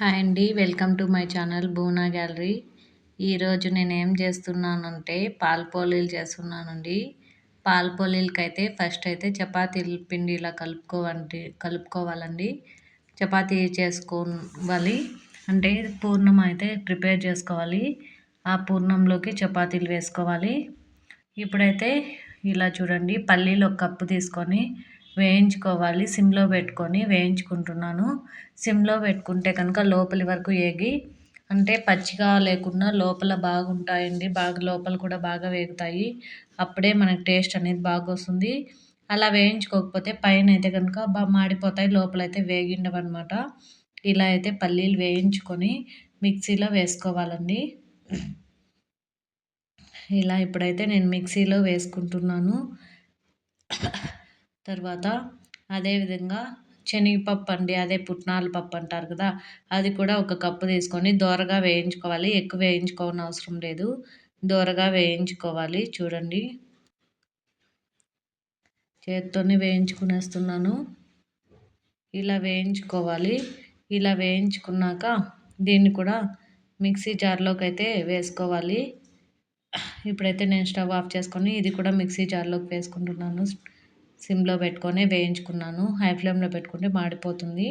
Hi అండి welcome to my channel బూనా gallery. ఈరోజు నేను ఏం చేస్తున్నానంటే పాల పోలీలు చేస్తున్నానండి. పాల పోలీలకి అయితే ఫస్ట్ అయితే చపాతీలు పిండి ఇలా కలుపుకోవండి కలుపుకోవాలండి. చపాతీ చేసుకోవాలి. అంటే పూర్ణం అయితే ప్రిపేర్ చేసుకోవాలి. ఆ పూర్ణంలోకి చపాతీలు వేసుకోవాలి. ఇప్పుడైతే ఇలా చూడండి పల్లీలు ఒక కప్పు తీసుకొని వేయించుకోవాలి. సిమ్లో పెట్టుకొని వేయించుకుంటున్నాను. సిమ్లో పెట్టుకుంటే కనుక లోపలి వరకు ఏగి అంటే పచ్చిగా లేకుండా లోపల బాగుంటాయండి. బాగా లోపల కూడా బాగా వేగుతాయి. అప్పుడే మనకి టేస్ట్ అనేది బాగా వస్తుంది అలా వేయించుకోకపోతే పైన అయితే కనుక బాగా మాడిపోతాయి. లోపల అయితే వేగిండవు అనమాట ఇలా అయితే పల్లీలు వేయించుకొని మిక్సీలో వేసుకోవాలండి. ఇలా ఇప్పుడైతే నేను మిక్సీలో వేసుకుంటున్నాను. తర్వాత అదేవిధంగా శనగపప్పు అండి అదే పుట్నాల పప్పు అంటారు కదా అది కూడా ఒక కప్పు తీసుకొని దోరగా వేయించుకోవాలి. ఎక్కువ వేయించుకోవనవసరం అవసరం లేదు. దోరగా వేయించుకోవాలి. చూడండి. చేత్తోనే వేయించుకునేస్తున్నాను. ఇలా వేయించుకోవాలి. ఇలా వేయించుకున్నాక దీన్ని కూడా మిక్సీ జార్లోకి అయితే వేసుకోవాలి. ఇప్పుడైతే నేను స్టవ్ ఆఫ్ చేసుకొని ఇది కూడా మిక్సీ జార్లోకి వేసుకుంటున్నాను. సిమ్లో పెట్టుకొని వేయించుకున్నాను. హై ఫ్లేమ్లో పెట్టుకుంటే మాడిపోతుంది.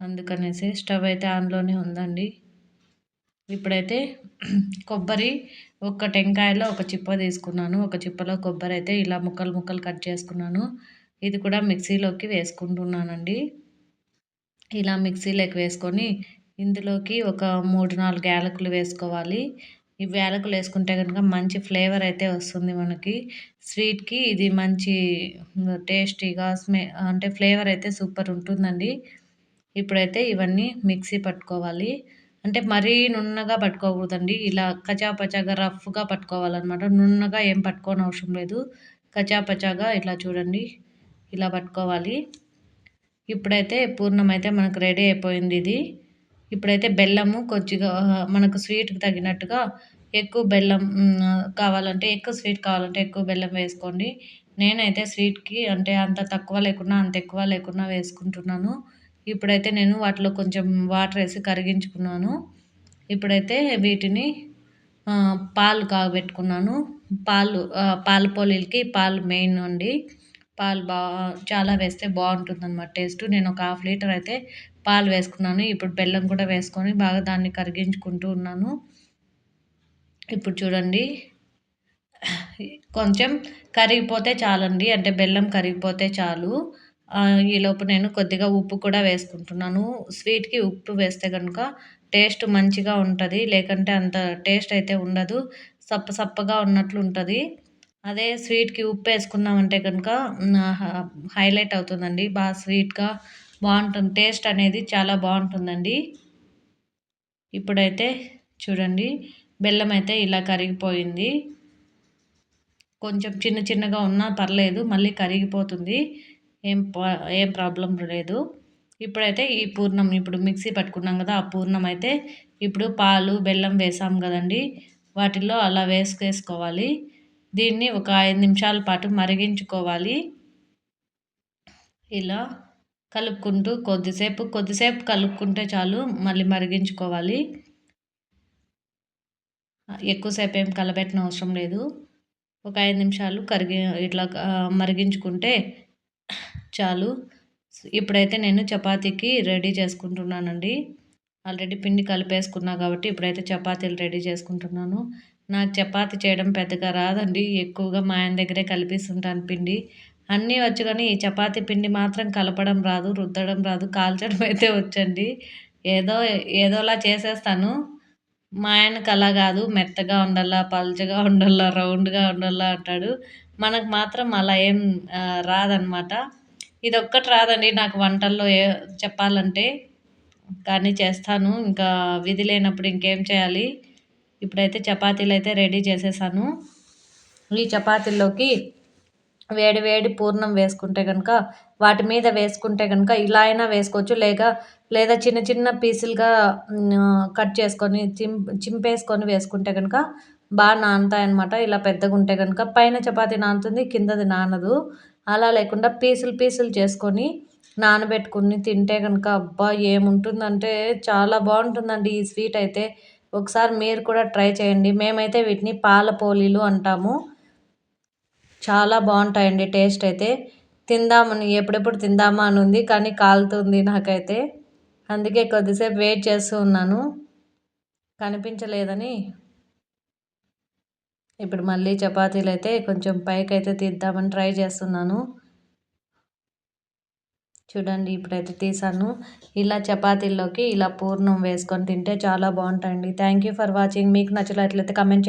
అందుకనేసి స్టవ్ అయితే ఆన్లోనే ఉందండి. ఇప్పుడైతే కొబ్బరి ఒక టెంకాయలో ఒక చిప్ప తీసుకున్నాను. ఒక చిప్పలో కొబ్బరి అయితే ఇలా ముక్కలు ముక్కలు కట్ చేసుకున్నాను. ఇది కూడా మిక్సీలోకి వేసుకుంటున్నానండి. ఇలా మిక్సీలోకి వేసుకొని ఇందులోకి ఒక మూడు నాలుగు యాలకులు వేసుకోవాలి. ఈ యాలకులు వేసుకుంటే కనుక మంచి ఫ్లేవర్ అయితే వస్తుంది మనకి. స్వీట్కి ఇది మంచి టేస్టీగా స్మె అంటే ఫ్లేవర్ అయితే సూపర్ ఉంటుందండి. ఇప్పుడైతే ఇవన్నీ మిక్సీ పట్టుకోవాలి. అంటే మరీ నున్నగా పట్టుకోకూడదండి. ఇలా కచాపచాగా రఫ్గా పట్టుకోవాలన్నమాట. నున్నగా ఏం పట్టుకోని అవసరం లేదు. కచాపచాగా ఇట్లా చూడండి. ఇలా పట్టుకోవాలి. ఇప్పుడైతే పూర్ణం అయితే మనకు రెడీ అయిపోయింది ఇది. ఇప్పుడైతే బెల్లము కొద్దిగా మనకు స్వీట్కి తగినట్టుగా ఎక్కువ బెల్లం కావాలంటే ఎక్కువ స్వీట్ కావాలంటే ఎక్కువ బెల్లం వేసుకోండి. నేనైతే స్వీట్కి అంటే అంత తక్కువ లేకుండా అంత ఎక్కువ లేకుండా వేసుకుంటున్నాను. ఇప్పుడైతే నేను వాటిలో కొంచెం వాటర్ వేసి కరిగించుకున్నాను. ఇప్పుడైతే వీటిని పాలు కాగబెట్టుకున్నాను. పాలు పాల పోలీలకి పాలు మెయిన్ అండి. పాలు బా చాలా వేస్తే బాగుంటుంది అనమాట టేస్ట్ నేను ఒక హాఫ్ లీటర్ అయితే పాలు వేసుకున్నాను. ఇప్పుడు బెల్లం కూడా వేసుకొని బాగా దాన్ని కరిగించుకుంటూ ఉన్నాను. ఇప్పుడు చూడండి. కొంచెం కరిగిపోతే చాలండి. అంటే బెల్లం కరిగిపోతే చాలు. ఈలోపు నేను కొద్దిగా ఉప్పు కూడా వేసుకుంటున్నాను. స్వీట్కి ఉప్పు వేస్తే కనుక టేస్ట్ మంచిగా ఉంటుంది. లేకంటే అంత టేస్ట్ అయితే ఉండదు. సప్ప సప్పగా ఉన్నట్లు ఉంటుంది. అదే స్వీట్కి ఉప్పు వేసుకున్నామంటే కనుక హైలైట్ అవుతుందండి. బాగా స్వీట్గా బాగుంటుంది. టేస్ట్ అనేది చాలా బాగుంటుందండి. ఇప్పుడైతే చూడండి బెల్లం అయితే ఇలా కరిగిపోయింది. కొంచెం చిన్న చిన్నగా ఉన్నా పర్లేదు మళ్ళీ కరిగిపోతుంది. ఏం ఏం ప్రాబ్లం లేదు. ఇప్పుడైతే ఈ పూర్ణం ఇప్పుడు మిక్సీ పట్టుకున్నాం కదా ఆ పూర్ణం అయితే ఇప్పుడు పాలు బెల్లం వేసాం కదండి. వాటిల్లో అలా వేసుకేసుకోవాలి దీన్ని ఒక ఐదు నిమిషాల పాటు మరిగించుకోవాలి. ఇలా కలుపుకుంటూ కొద్దిసేపు కొద్దిసేపు కలుపుకుంటే చాలు మళ్ళీ మరిగించుకోవాలి. ఎక్కువసేపు ఏం కలబెట్టిన అవసరం లేదు. ఒక ఐదు నిమిషాలు కరిగి ఇట్లా మరిగించుకుంటే చాలు. ఇప్పుడైతే నేను చపాతీకి రెడీ చేసుకుంటున్నానండి. ఆల్రెడీ పిండి కలిపేసుకున్నా కాబట్టి ఇప్పుడైతే చపాతీలు రెడీ చేసుకుంటున్నాను. నాకు చపాతి చేయడం పెద్దగా రాదండి. ఎక్కువగా మా ఆయన దగ్గరే కలిపిస్తుంటాను పిండి. అన్నీ వచ్చు కానీ ఈ చపాతీ పిండి మాత్రం కలపడం రాదు రుద్దడం రాదు కాల్చడం అయితే వచ్చండి. ఏదో ఏదోలా చేసేస్తాను. మా ఆయనకు అలా కాదు మెత్తగా ఉండాలా పల్చగా ఉండాలా రౌండ్గా ఉండాలా అంటాడు. మనకు మాత్రం అలా ఏం రాదనమాట. ఇది ఒక్కటి రాదండి నాకు వంటల్లో ఏ చెప్పాలంటే. కానీ చేస్తాను ఇంకా విధి లేనప్పుడు ఇంకేం చేయాలి? ఇప్పుడైతే చపాతీలు అయితే రెడీ చేసేసాను. ఈ చపాతీల్లోకి వేడి వేడి పూర్ణం వేసుకుంటే కనుక వాటి మీద వేసుకుంటే కనుక ఇలా అయినా వేసుకోవచ్చు. లేక లేదా చిన్న చిన్న పీసులుగా కట్ చేసుకొని చిం చింపేసుకొని వేసుకుంటే కనుక బాగా నానుతాయి అనమాట ఇలా పెద్దగా ఉంటే కనుక పైన చపాతి నానుతుంది కిందది నానదు. అలా లేకుండా పీసులు పీసులు చేసుకొని నానబెట్టుకుని తింటే కనుక అబ్బా ఏముంటుందంటే చాలా బాగుంటుందండి ఈ స్వీట్ అయితే. ఒకసారి మీరు కూడా ట్రై చేయండి. మేమైతే వీటిని పాల పోలీలు అంటాము. చాలా బాగుంటాయండి టేస్ట్ అయితే. తిందామని ఎప్పుడెప్పుడు తిందామా అని ఉంది కానీ కాలుతుంది నాకైతే. అందుకే కొద్దిసేపు వెయిట్ చేస్తూ ఉన్నాను. కనిపించలేదని. ఇప్పుడు మళ్ళీ చపాతీలు అయితే కొంచెం పైకి అయితే తీద్దామని ట్రై చేస్తున్నాను. చూడండి ఇప్పుడైతే తీసాను. ఇలా చపాతీల్లోకి ఇలా పూర్ణం వేసుకొని తింటే చాలా బాగుంటాయండి. థ్యాంక్ యూ ఫర్ వాచింగ్ మీకు నచ్చినట్లయితే కమెంట్ చేయండి.